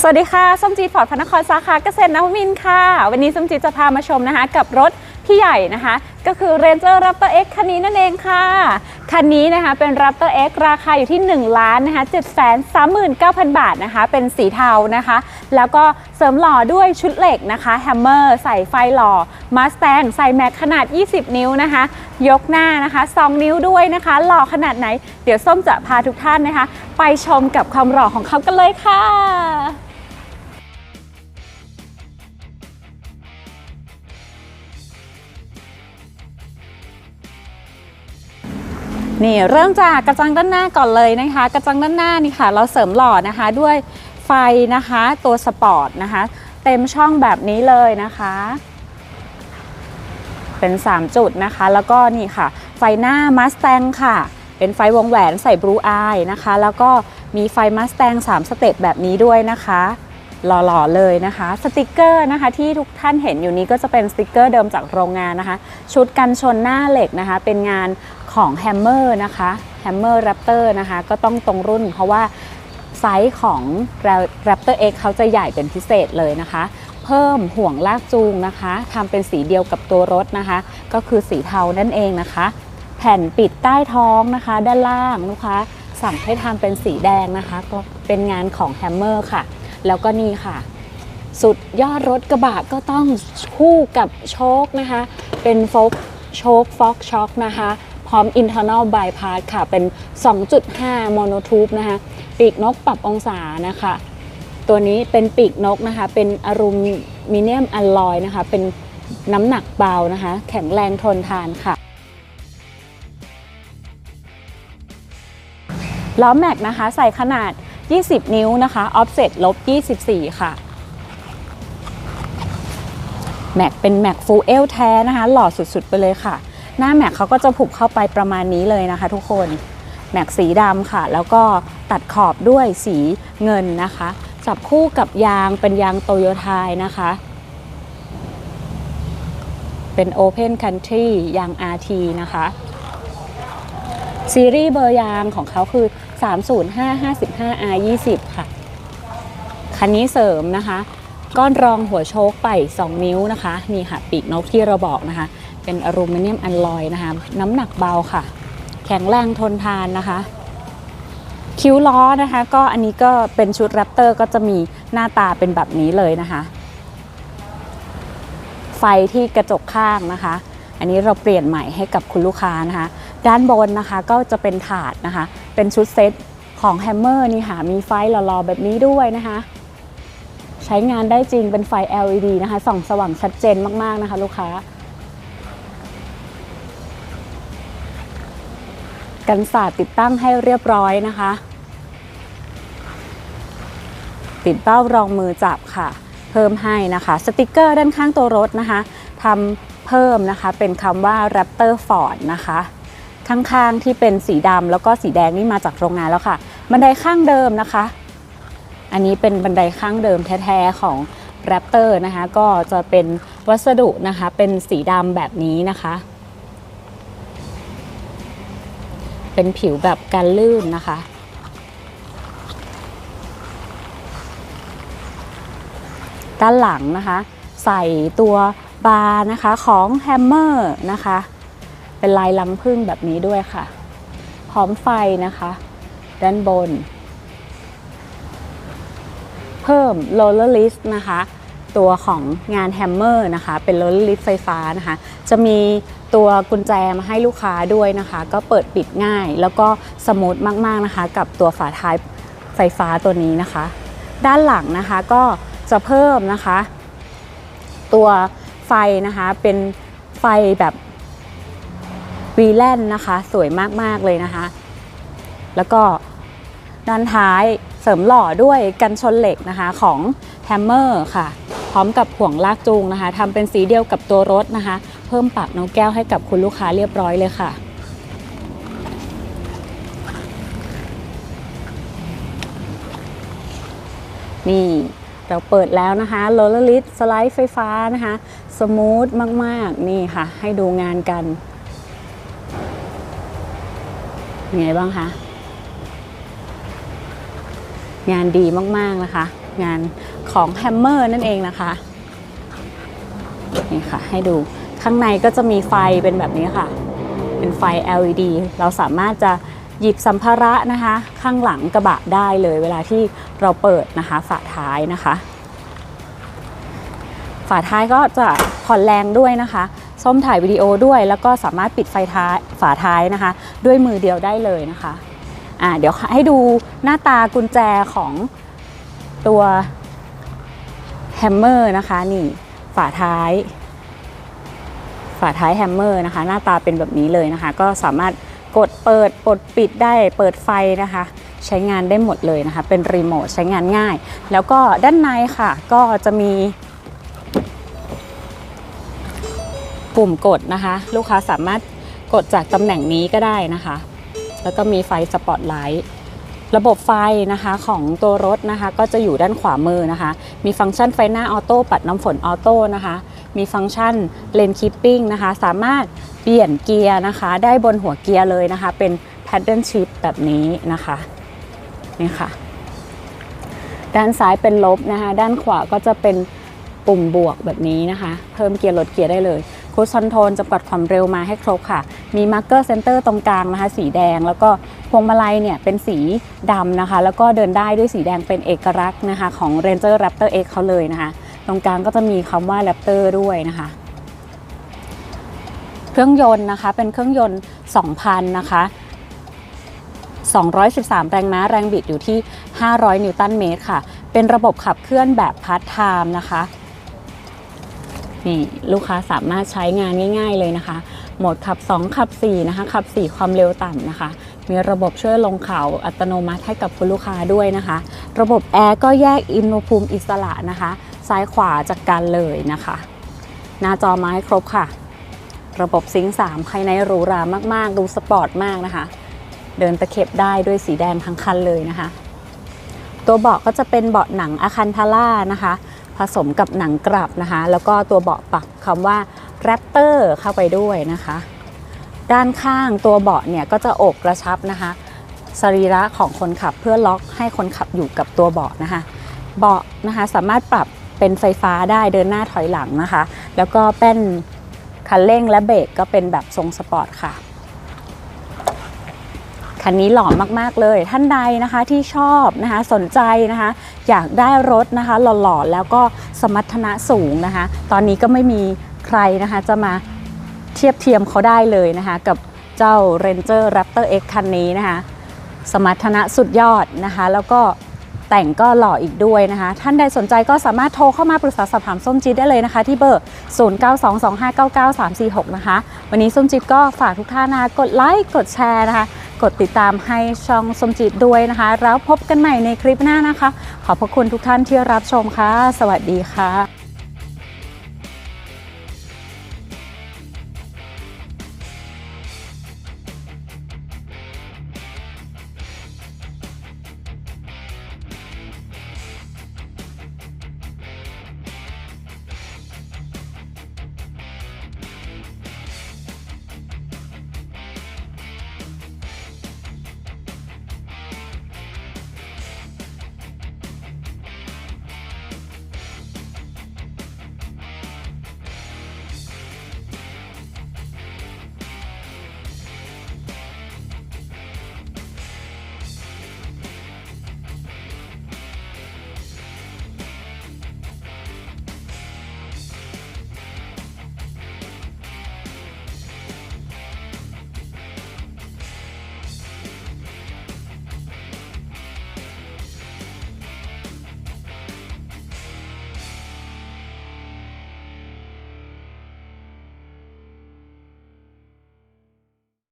สวัสดีค่ะ ส้มจีฟอร์ดพระนครสาขาเกษตรนวมินค่ะ วันนี้ส้มจีจะพามาชมนะคะ กับรถที่ใหญ่นะคะ ก็คือ Ranger Raptor X คันนี้นั่นเองค่ะ คันนี้นะคะเป็น Raptor X ราคาอยู่ที่1ล้านนะคะ7 3 9 0 0 0 บาทนะคะ เป็นสีเทานะคะ แล้วก็เสริมหล่อด้วยชุดเหล็กนะคะแฮมเมอร์ใส่ไฟหล่อมาส t ต n ใส่แม็กขนาด 20 นิ้วนะคะ ยกหน้านะคะ 2 นิ้วด้วยนะคะ หล่อขนาดไหน เดี๋ยวส้มจะพาทุกท่านนะคะ ไปชมกับความหล่อของเขากันเลยค่ะ นี่เริ่มจากกระจังด้านหน้าก่อนเลยนะคะ กระจังด้านหน้านี่ค่ะ เราเสริมหล่อนะคะด้วยไฟนะคะตัวสปอร์ตนะคะ เต็มช่องแบบนี้เลยนะคะ เป็น 3 จุดนะคะ แล้วก็นี่ค่ะ ไฟหน้า Mustang ค่ะ เป็นไฟวงแหวนใส่บลูอายนะคะ แล้วก็มีไฟ Mustang 3สเต็ปแบบนี้ด้วยนะคะหล่อๆเลยนะคะ สติกเกอร์นะคะที่ทุกท่านเห็นอยู่นี้ก็จะเป็นสติกเกอร์เดิมจากโรงงานนะคะ ชุดกันชนหน้าเหล็กนะคะ เป็นงาน ของ Hammer นะคะ Hammer Raptor นะคะ ก็ต้องตรงรุ่นเพราะว่าไซส์ของ Raptor X เขาจะใหญ่เป็นพิเศษเลยนะคะ เพิ่มห่วงลากจูงนะคะทำเป็นสีเดียวกับตัวรถนะคะ ก็คือสีเทานั่นเองนะคะ แผ่นปิดใต้ท้องนะคะ ด้านล่างลูกค้าสั่งให้ทำเป็นสีแดงนะคะ ก็เป็นงานของ Hammer ค่ะ แล้วก็นี่ค่ะ สุดยอดรถกระบะก็ต้องคู่กับโชคนะคะ เป็นโฟกโชคฟอกช็อคนะคะ ร้อม internal bypass ค่ะ เป็น 2.5 monotube นะคะปีกนกปรับองศานะคะ ตัวนี้เป็นปีกนกนะคะ เป็นอลูมิเนียมอลลอยนะคะ เป็นน้ำหนักเบานะคะ แข็งแรงทนทานค่ะล้อแม็กนะคะ ใส่ขนาด 20 นิ้วนะคะ offset ลบ 24 ค่ะแม็กเป็นแม็กฟูลเอลแท้นะคะ หล่อสุดๆ ไปเลยค่ะ หน้าแม็กเขาก็จะผูกเข้าไปประมาณนี้เลยนะคะ ทุกคนแม็กสีดำค่ะ แล้วก็ตัดขอบด้วยสีเงินนะคะ จับคู่กับยางเป็นยางโตโยไทยนะคะ เป็น Open Country ยาง RT นะคะ ซีรีส์เบอร์ยางของเขาคือ 305 55 R 20 ค่ะ คันนี้เสริมนะคะ ก้อนรองหัวโชคไป 2 นิ้วนะคะนี่ค่ะปีกนกที่เราบอกนะคะ เป็นอลูมิเนียมอัลลอยนะคะ น้ำหนักเบาค่ะ แข็งแรงทนทานนะคะ คิ้วล้อนะคะ ก็อันนี้ก็เป็นชุดแรปเตอร์ก็จะมีหน้าตาเป็นแบบนี้เลยนะคะ ไฟที่กระจกข้างนะคะ อันนี้เราเปลี่ยนใหม่ให้กับคุณลูกค้านะคะ ด้านบนนะคะก็จะเป็นถาดนะคะ เป็นชุดเซตของแฮมเมอร์นี่ค่ะมีไฟหล่อๆแบบนี้ด้วยนะคะ ใช้งานได้จริงเป็นไฟ LED นะคะส่องสว่างชัดเจนมาก ๆ นะคะ ลูกค้า กันศาสตร์ติดตั้งให้เรียบร้อยนะคะ ติดเป้ารองมือจับค่ะ เพิ่มให้นะคะ สติกเกอร์ด้านข้างตัวรถนะคะทำเพิ่มนะคะเป็นคำว่า Raptor Ford นะคะข้างๆที่เป็นสีดำแล้วก็สีแดงนี่มาจากโรงงานแล้วค่ะ บันไดข้างเดิมนะคะ อันนี้เป็นบันไดข้างเดิมแท้ๆของ Raptor นะคะ ก็จะเป็นวัสดุนะคะ เป็นสีดำแบบนี้นะคะ เป็นผิวแบบกันลื่นนะคะ ด้านหลังนะคะ ใส่ตัวบาร์นะคะของแฮมเมอร์นะคะ เป็นลายลังพึ่งแบบนี้ด้วยค่ะ พร้อมไฟนะคะ ด้านบน เพิ่มโรลเลอร์ลิสนะคะ ตัวของงานแฮมเมอร์นะคะ เป็นโรลเลอร์ลิสไฟฟ้านะคะ จะมีตัวกุญแจมาให้ลูกค้าด้วยนะคะ ก็เปิดปิดง่าย แล้วก็สมูทมากๆนะคะ กับตัวฝาท้ายไฟฟ้าตัวนี้นะคะ ด้านหลังนะคะก็จะเพิ่มนะคะ ตัวไฟนะคะเป็นไฟแบบวีแลนนะคะ สวยมาก ๆ เลยนะคะ แล้วก็ ด้านท้ายเสริมหล่อด้วยกันชนเหล็กนะคะของแฮมเมอร์ค่ะ พร้อมกับห่วงลากจูงนะคะทำเป็นสีเดียวกับตัวรถนะคะ เพิ่มปากน้องแก้วให้กับคุณลูกค้าเรียบร้อยเลยค่ะนี่เราเปิดแล้วนะคะโรลเลอร์ลิสสไลด์ไฟฟ้านะคะสมูทมาก ๆ นี่ค่ะ ให้ดูงานกันยังไงบ้างคะ งานดีมากๆนะคะ งานของแฮมเมอร์นั่นเองนะคะ นี่ค่ะ ให้ดูข้างในก็จะมีไฟเป็นแบบนี้ค่ะ เป็นไฟ LED เราสามารถจะหยิบสัมภาระนะคะ ข้างหลังกระบะได้เลยเวลาที่เราเปิดนะคะฝาท้ายนะคะ ฝาท้ายก็จะผ่อนแรงด้วยนะคะส้มถ่ายวิดีโอด้วย แล้วก็สามารถปิดไฟท้ายฝาท้ายนะคะ ด้วยมือเดียวได้เลยนะคะ อ่าเดี๋ยวให้ดูหน้าตากุญแจของตัวแฮมเมอร์นะคะนี่ฝาท้าย ฝาท้ายแฮมเมอร์นะคะ หน้าตาเป็นแบบนี้เลยนะคะ ก็สามารถกดเปิดปลดปิดได้เปิดไฟนะคะ ใช้งานได้หมดเลยนะคะ เป็นรีโมทใช้งานง่าย แล้วก็ด้านในค่ะ ก็จะมีปุ่มกดนะคะ ลูกค้าสามารถกดจากตำแหน่งนี้ก็ได้นะคะ แล้วก็มีไฟสปอตไลท์ระบบไฟนะคะของตัวรถนะคะก็จะอยู่ด้านขวามือนะคะ มีฟังก์ชันไฟหน้าออโต้ปัดน้ำฝนออโต้นะคะมีฟังก์ชันเลนคีปปิ้งนะคะ สามารถเปลี่ยนเกียร์นะคะ ได้บนหัวเกียร์เลยนะคะ เป็น paddle shift แบบนี้นะคะนี่ค่ะ ด้านซ้ายเป็นลบนะคะ ด้านขวาก็จะเป็นปุ่มบวกแบบนี้นะคะ เพิ่มเกียร์ลดเกียร์ได้เลย คูชอนโทรลจำกัดความเร็วมาให้ครบค่ะ มีมาร์เกอร์เซนเตอร์ตรงกลางนะคะ สีแดง แล้วก็พวงมาลัยเนี่ยเป็นสีดำนะคะ แล้วก็เดินได้ด้วยสีแดงเป็นเอกลักษณ์นะคะ ของ Ranger Raptor X เขาเลยนะคะ ตรงกลางก็จะมีคำว่า Raptor ด้วยนะคะเครื่องยนต์นะคะเป็นเครื่องยนต์ 2,000 นะคะ 213 แรงม้าแรงบิดอยู่ที่ 500 นิวตันเมตรค่ะ เป็นระบบขับเคลื่อนแบบพาร์ทไทม์นะคะ นี่ลูกค้าสามารถใช้งานง่าย ๆเลยนะคะ โหมดขับ 2 ขับ 4 นะคะ ขับ 4 ความเร็วต่ำนะคะ มีระบบช่วยลงเขาอัตโนมัติให้กับคุณลูกค้าด้วยนะคะ ระบบแอร์ก็แยกอุณหภูมิอิสระนะคะ ซ้ายขวาจากกันเลยนะคะ หน้าจอมาให้ครบค่ะ ระบบซิงค์3ภายในหรูหรามากๆ ดูสปอร์ตมากนะคะ เดินตะเข็บได้ด้วยสีแดงทั้งคันเลยนะคะ ตัวเบาะก็จะเป็นเบาะหนังอาคันทาร่านะคะ ผสมกับหนังกลับนะคะ แล้วก็ตัวเบาะปักคำว่า Raptor เข้าไปด้วยนะคะ ด้านข้างตัวเบาะเนี่ยก็จะอกกระชับนะคะสรีระของคนขับเพื่อล็อกให้คนขับอยู่กับตัวเบาะนะคะ เบาะนะคะสามารถปรับเป็นไฟฟ้าได้เดินหน้าถอยหลังนะคะ แล้วก็เป็นคันเร่งและเบรกก็เป็นแบบทรงสปอร์ตค่ะ คันนี้หล่อมากๆเลย ท่านใดนะคะที่ชอบนะคะสนใจนะคะ อยากได้รถนะคะหล่อๆแล้วก็สมรรถนะสูงนะคะ ตอนนี้ก็ไม่มีใครนะคะจะมาเทียบเทียมเขาได้เลยนะคะ กับเจ้า Ranger Raptor X คันนี้นะคะ สมรรถนะสุดยอดนะคะ แล้วก็แต่งก็หล่ออีกด้วยนะคะ ท่านใดสนใจก็สามารถโทรเข้ามาปรึกษาสอบถามส้มจี๊ดได้เลยนะคะ ที่เบอร์ 0922599346 นะคะ วันนี้ส้มจี๊ดก็ฝากทุกท่านนะกดไลค์กดแชร์นะคะ กดติดตามให้ช่องสมจิตดด้วยนะคะ แล้วพบกันใหม่ในคลิปหน้านะคะ ขอบพระคุณทุกท่านที่รับชมค่ะ สวัสดีค่ะ